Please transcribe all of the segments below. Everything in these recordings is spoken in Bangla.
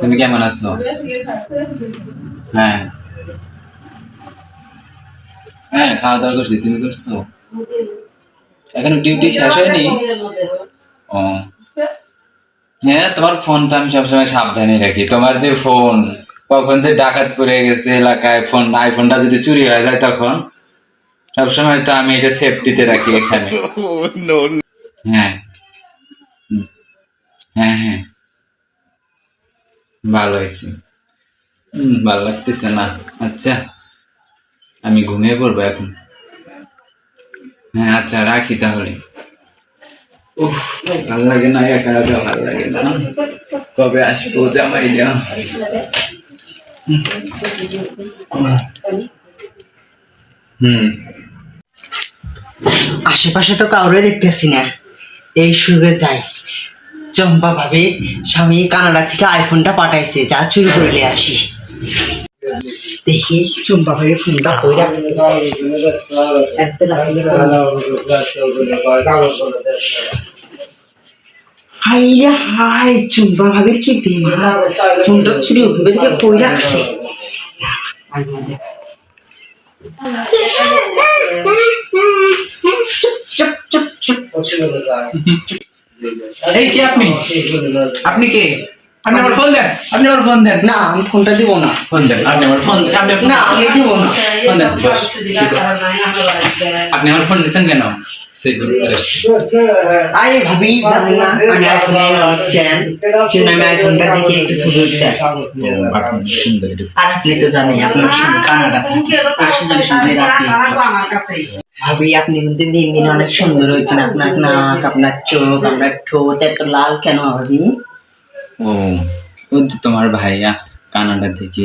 তুমি কেমন আছো? হ্যাঁ। হ্যাঁ খাওয়া দাওয়া করছি। তুমি করছ? এখনও ডিউটি শেষ হয়নি? ও। হ্যাঁ তোমার ফোন তো আমি সবসময় সাবধানে রাখি। তোমার যে ফোন কখন যে ডাকাত পড়ে গেছে এলাকায় ফোন আইফোনটা যদি চুরি হয়ে যায় তখন সবসময় তো আমি এটা সেফটিতে রাখি এখানে। হ্যাঁ। হুম। হ্যাঁ হ্যাঁ। ভালো হয়েছে। হম, ভালো লাগতেছে না। আচ্ছা আমি ঘুমিয়ে পড়ব এখন। হ্যাঁ আচ্ছা রাখি তাহলে। উফ, ভালো লাগে না, একা একা ভালো লাগে না। কবে আসব জামাইটা হুম। আশেপাশে তো কাউরে দেখতেছি না। এই সুযোগে যাই চম্পা ভাবে স্বামী কানাডা থেকে আইফোনটা পাঠাইছে, যা চুরি করলে আসি। দেখি, চম্পা ভাবে ফোনটা রাখছে? হাই চুম্পা ভাবির কি দিমা ফোনটা চুরি হবে থেকে কই রাখছে? চুপ চুপ চুপ। এই কে আপনি? আপনি কে? আপনি আমার ফোন দেন আপনি আমার ফোন দেন। না আমি ফোনটা দিব না। ফোন দেন আপনি আমার ফোন দেন। আপনি না আমি দিব না। ফোন দেন আপনি আমার ফোন দিচ্ছেন কেন? আরে ভাবি জানি না আমি আইফোনের ফ্যান কিন্তু আমি আইফোনটা দেখে একটু ছবি উঠতে আসছি। আর আপনি তো জানেন আপনার সঙ্গে কানাডা ভাবি আপনি কিন্তু দিন দিন অনেক সুন্দর হয়েছেন। আপনার নাক আপনার চোখ আপনার ঠোঁট এত লাল কেন ভাবি? ও ও যে তোমার ভাইয়া কানাডা থেকে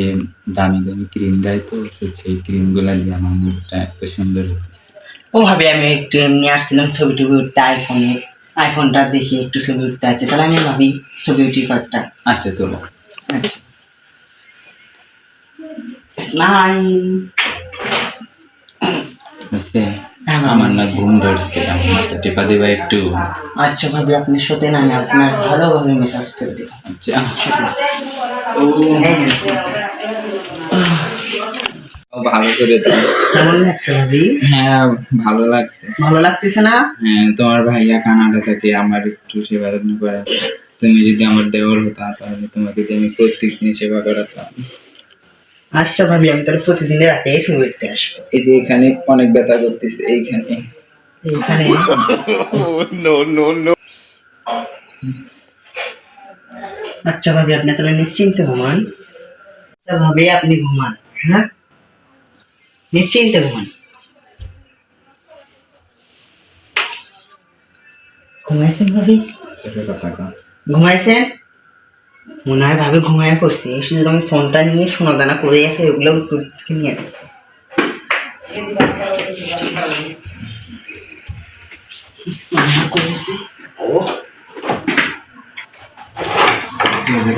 দামি দামি ক্রিম দেয় তো সেই ক্রিমগুলা দিয়ে আমার মুখটা এত সুন্দর ও ভাবি আমি একটু এমনি আসছিলাম ছবি টবি উঠতে আইফোনে আইফোনটা দেখি একটু ছবি উঠতে আছে। তাহলে আমি ভাবি ছবি উঠি কয়েকটা। আচ্ছা তোলো। আচ্ছা। স্মাইল আমার না ঘুম ধরছে আমার মাথা টিপা দিবা একটু। আচ্ছা ভাবি আপনি আমি আপনার ভালোভাবে মেসেজ করে দেব। আচ্ছা। ভালো করে দাও। কেমন লাগছে ভাবি? হ্যাঁ ভালো লাগছে। ভালো লাগতেছে না? হ্যাঁ তোমার ভাইয়া কানাডা থেকে আমার একটু সেবা যত্ন করে তুমি যদি আমার দেওয়ার হতা তাহলে তোমাকে আমি প্রত্যেকদিন সেবা করাতাম। আচ্ছা ভাবি আমি তাহলে প্রতিদিন রাতে ছবি উঠতে আসব। এই যে এখানে অনেক ব্যথা করতেছে এইখানে। এইখানে। আচ্ছা ভাবি আপনি তাহলে নিশ্চিন্তে ঘুমান। আচ্ছা ভাবি আপনি ঘুমান হ্যাঁ? নিশ্চিন্তে ঘুমান। ঘুমাইছেন ভাবি? কথা ঘুমাইছেন? মনে হয় ভাবে ঘুমায় পড়ছি, শুধু আমি ফোনটা নিয়ে সোনা দানা করে আছে ওগুলো নিয়ে।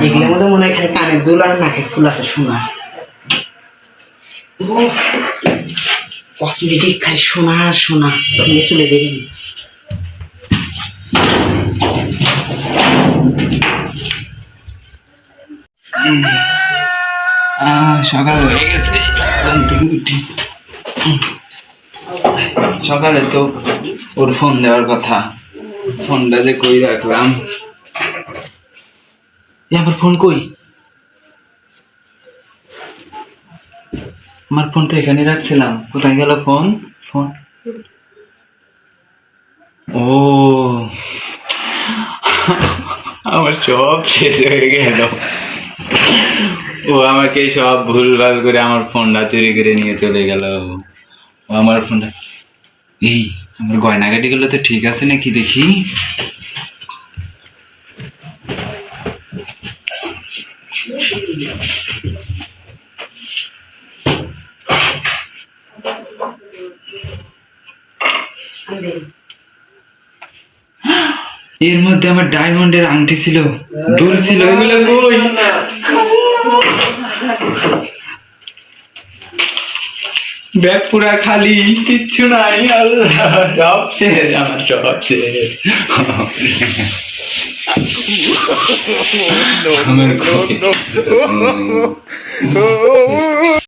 এগুলোর মধ্যে মনে হয় খালি কানের দুল আর নাকের ফুল আছে সোনার। কসমেটিক খালি সোনা সোনা চলে দেখি সকাল হয়ে গেছে। সকালে তো ওর ফোন দেওয়ার কথা। ফোনটা যে কই রাখলাম? এ আবার ফোন কই? আমার ফোন তো এখানে রাখছিলাম। কোথায় গেল ফোন ফোন ও। আমার সব শেষ হয়ে গেল। ও আমাকে সব ভুলভাল করে আমার ফোনটা চুরি করে নিয়ে চলে গেল। ও আমার ফোনটা এই, আমার গয়নাগাটিগুলো তো ঠিক আছে নাকি দেখি? এর মধ্যে আমার ডায়মন্ডের আংটি ছিল দুল ছিল। এগুলো কই? ব্যাগ পুরা খালি কিচ্ছু নাই আল্লাহ সব শেষ আমার সব শেষ। আমার